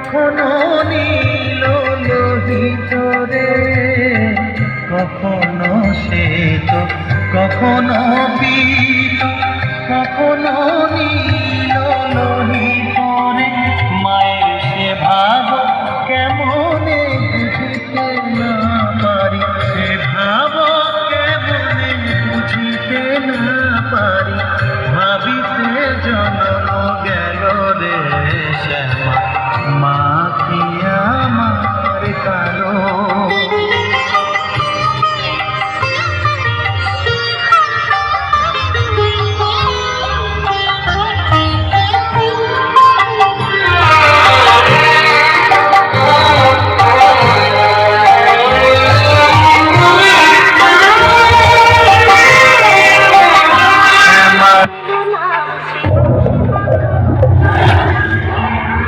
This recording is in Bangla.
কখনো নীল লোহিত রে কখনো শ্বেত কখনো পীত কখনো নীল লোহিত রে মায়ের সে ভাব কেমনে বুঝিতে না পারি? সে ভাব কেমনে বুঝিতে না পারি? ভাবিতে জন্ম গেল রে শ্যামা। মা